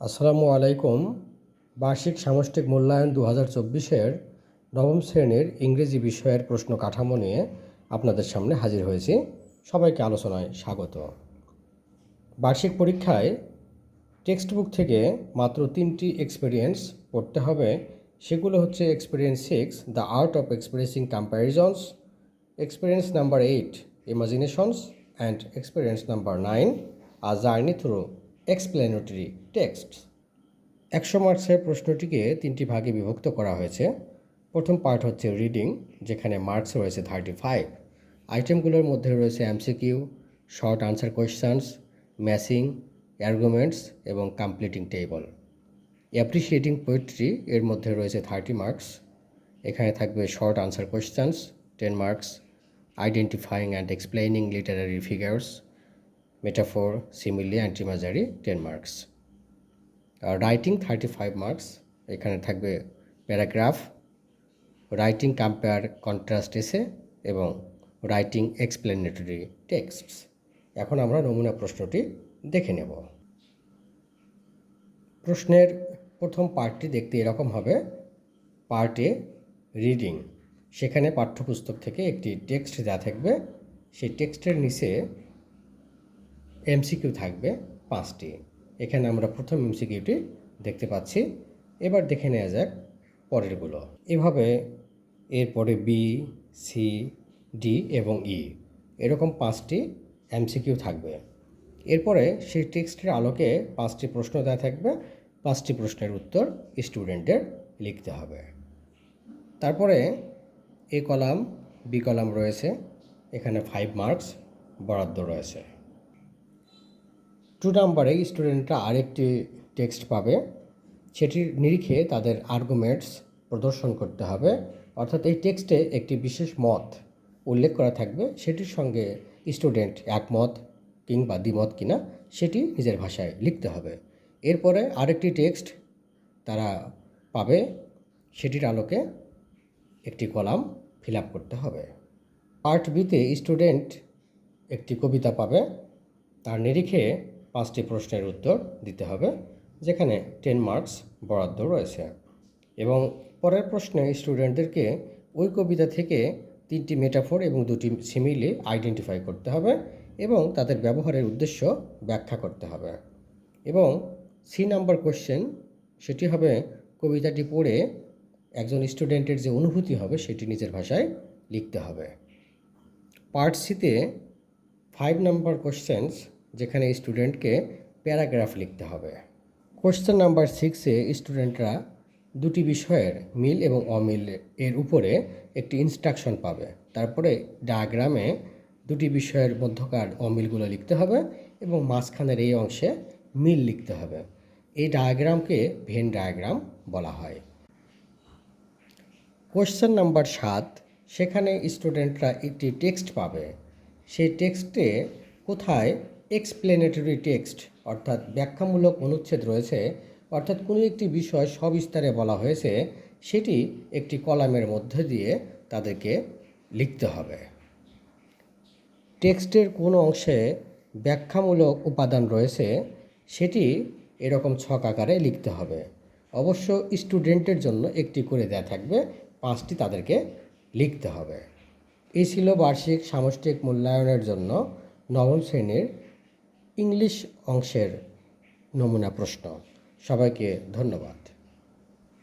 আসসালামু আলাইকুম। বার্ষিক সামষ্টিক মূল্যায়ন দু হাজার চব্বিশের নবম শ্রেণির ইংরেজি বিষয়ের প্রশ্ন কাঠামো নিয়ে আপনাদের সামনে হাজির হয়েছি। সবাইকে আলোচনায় স্বাগত। বার্ষিক পরীক্ষায় টেক্সট বুক থেকে মাত্র তিনটি এক্সপিরিয়েন্স পড়তে হবে। সেগুলো হচ্ছে experience six, the art of expressing comparisons, experience number eight, imaginations, and experience number nine, a journey through. Explanatory text একশো মার্কসের প্রশ্নটিকে তিনটি ভাগে বিভক্ত করা হয়েছে। প্রথম পার্ট হচ্ছে রিডিং যেখানে মার্কস রয়েছে থার্টি ফাইভ আইটেমগুলোর মধ্যে রয়েছে MCQ short answer questions matching arguments এবং কমপ্লিটিং টেবল অ্যাপ্রিসিয়েটিং পোয়েট্রি এর মধ্যে রয়েছে থার্টি মার্কস এখানে থাকবে short answer questions ten marks identifying and explaining literary figures metaphor simile and imagery ten marks R writing thirty five marks এখানে থাকবে paragraph writing compare contrast এসে, এবং writing explanatory টেক্সটস এখন আমরা নমুনা প্রশ্নটি দেখে নেব। প্রশ্নের প্রথম পার্টটি দেখতে এরকম হবে। পার্ট রিডিং সেখানে পাঠ্যপুস্তক থেকে একটি টেক্সট দেওয়া থাকবে। সেই টেক্সটের নিচে এমসিকিউ থাকবে পাঁচটি। এখানে আমরা প্রথম এমসিকিউটি দেখতে পাচ্ছি। এবার দেখে নেওয়া যাক পরেরগুলো। এভাবে এরপরে বি, সি, ডি এবং ই এরকম পাঁচটি এমসিকিউ থাকবে। এরপরে সেই টেক্সটের আলোকে পাঁচটি প্রশ্ন দেওয়া থাকবে। পাঁচটি প্রশ্নের উত্তর স্টুডেন্টের লিখতে হবে। তারপরে এ কলাম, বি কলাম রয়েছে। এখানে ফাইভ মার্কস বরাদ্দ রয়েছে। টু নাম্বারে স্টুডেন্টরা আরেকটি টেক্সট পাবে। সেটির নিরিখে তাদের আর্গুমেন্টস প্রদর্শন করতে হবে। অর্থাৎ এই টেক্সটে একটি বিশেষ মত উল্লেখ করা থাকবে। সেটির সঙ্গে স্টুডেন্ট একমত কিংবা দ্বিমত কিনা সেটি নিজের ভাষায় লিখতে হবে। এরপরে আরেকটি টেক্সট তারা পাবে। সেটির আলোকে একটি কলাম ফিল আপ করতে হবে। পার্ট বিতে স্টুডেন্ট একটি কবিতা পাবে। তার নিরিখে পাঁচটি প্রশ্নের উত্তর দিতে হবে, যেখানে টেন মার্কস বরাদ্দ রয়েছে। এবং পরের প্রশ্নে স্টুডেন্টদেরকে ওই কবিতা থেকে তিনটি মেটাফোর এবং দুটি সিমিলি আইডেন্টিফাই করতে হবে এবং তাদের ব্যবহারের উদ্দেশ্য ব্যাখ্যা করতে হবে। এবং সি নাম্বার কোশ্চেন সেটি হবে কবিতাটি পড়ে একজন স্টুডেন্টের যে অনুভূতি হবে, সেটি নিজের ভাষায় লিখতে হবে। পার্ট সিতে ফাইভ নাম্বার কোশ্চেন্স যেখানে স্টুডেন্টকে প্যারাগ্রাফ লিখতে হবে। কোশ্চেন নাম্বার সিক্সে স্টুডেন্টরা দুটি বিষয়ের মিল এবং অমিল এর উপরে একটি ইনস্ট্রাকশন পাবে। তারপরে ডায়াগ্রামে দুটি বিষয়ের মধ্যকার অমিলগুলো লিখতে হবে এবং মাঝখানের এই অংশে মিল লিখতে হবে। এই ডায়াগ্রামকে ভেন ডায়াগ্রাম বলা হয়। কোশ্চেন নাম্বার সাত, সেখানে স্টুডেন্টরা একটি টেক্সট পাবে। সেই টেক্সটে কোথায় এক্সপ্লেনেটরি টেক্সট অর্থাৎ ব্যাখ্যামূলক অনুচ্ছেদ রয়েছে, অর্থাৎ কোনো একটি বিষয় সবিস্তারে বলা হয়েছে, সেটি একটি কলামের মধ্যে দিয়ে তাদেরকে লিখতে হবে। টেক্সটের কোনো অংশে ব্যাখ্যামূলক উপাদান রয়েছে, সেটি এরকম ছক আকারে লিখতে হবে। অবশ্য স্টুডেন্টের জন্য একটি করে দেওয়া থাকবে, পাঁচটি তাদেরকে লিখতে হবে। এই ছিল বার্ষিক সামষ্টিক মূল্যায়নের জন্য নবম শ্রেণির ইংলিশ অংশের নমুনা প্রশ্ন। সবাইকে ধন্যবাদ।